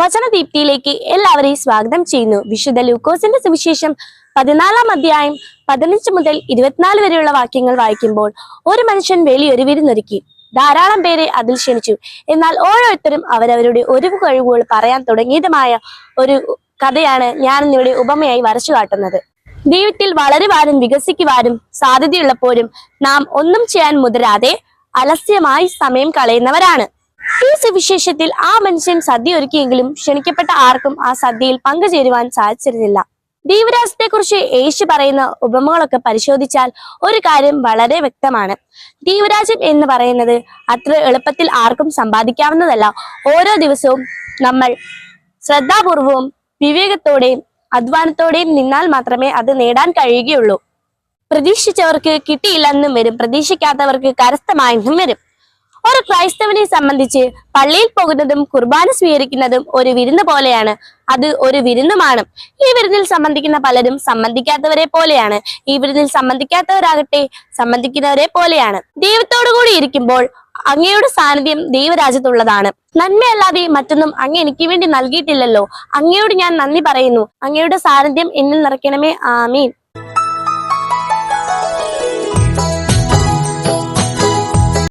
വചനദീപ്തിയിലേക്ക് എല്ലാവരെയും സ്വാഗതം ചെയ്യുന്നു. വിശുദ്ധ ലൂക്കോസിന്റെ സുവിശേഷം പതിനാലാം അധ്യായം പതിനഞ്ച് മുതൽ ഇരുപത്തിനാല് വരെയുള്ള വാക്യങ്ങൾ വായിക്കുമ്പോൾ ഒരു മനുഷ്യൻ വലിയൊരു വിരുന്നൊരുക്കി ധാരാളം പേരെ അതിൽ ക്ഷണിച്ചു. എന്നാൽ ഓരോരുത്തരും അവരവരുടെ ഒരു കഴിവുകൾ പറയാൻ തുടങ്ങിയതുമായ ഒരു കഥയാണ് ഞാൻ ഇന്നിവിടെ ഉപമയായി വരച്ചു കാട്ടുന്നത്. ദൈവത്തിൽ വളരുവാനും വികസിക്കുവാനും സാധ്യതയുള്ളപ്പോഴും നാം ഒന്നും ചെയ്യാൻ മുതിരാതെ അലസ്യമായി സമയം കളയുന്നവരാണ്. ഈ സുവിശേഷത്തിൽ ആ മനുഷ്യൻ സദ്യ ഒരുക്കിയെങ്കിലും ക്ഷണിക്കപ്പെട്ട ആർക്കും ആ സദ്യയിൽ പങ്കുചേരുവാൻ സാധിച്ചിരുന്നില്ല. ദൈവരാജ്യത്തെ കുറിച്ച് യേശു പറയുന്ന ഉപമകളൊക്കെ പരിശോധിച്ചാൽ ഒരു കാര്യം വളരെ വ്യക്തമാണ്. ദൈവരാജ്യം എന്ന് പറയുന്നത് അത്ര എളുപ്പത്തിൽ ആർക്കും സമ്പാദിക്കാവുന്നതല്ല. ഓരോ ദിവസവും നമ്മൾ ശ്രദ്ധാപൂർവവും വിവേകത്തോടെയും അധ്വാനത്തോടെയും നിന്നാൽ മാത്രമേ അത് നേടാൻ കഴിയുകയുള്ളൂ. പ്രതീക്ഷിച്ചവർക്ക് കിട്ടിയില്ലെന്നും വരും. പ്രതീക്ഷിക്കാത്തവർക്ക് കരസ്ഥമായെന്നും വരും. ഒരു ക്രൈസ്തവനെ സംബന്ധിച്ച് പള്ളിയിൽ പോകുന്നതും കുർബാന സ്വീകരിക്കുന്നതും ഒരു വിരുന്ന് പോലെയാണ്. അത് ഒരു വിരുന്നുമാണ്. ഈ വിരുന്നിൽ സംബന്ധിക്കുന്ന പലരും സംബന്ധിക്കാത്തവരെ പോലെയാണ്. ഈ വിരുന്നിൽ സംബന്ധിക്കാത്തവരാകട്ടെ സംബന്ധിക്കുന്നവരെ പോലെയാണ്. ദൈവത്തോടു കൂടി ഇരിക്കുമ്പോൾ അങ്ങയുടെ സാന്നിധ്യം ദൈവരാജ്യത്തുള്ളതാണ്. നന്മയല്ലാതെ മറ്റൊന്നും അങ്ങ് എനിക്ക് വേണ്ടി നൽകിയിട്ടില്ലല്ലോ. അങ്ങയോട് ഞാൻ നന്ദി പറയുന്നു. അങ്ങയുടെ സാന്നിധ്യം എന്നിൽ നിറയ്ക്കണമേ. ആമീൻ.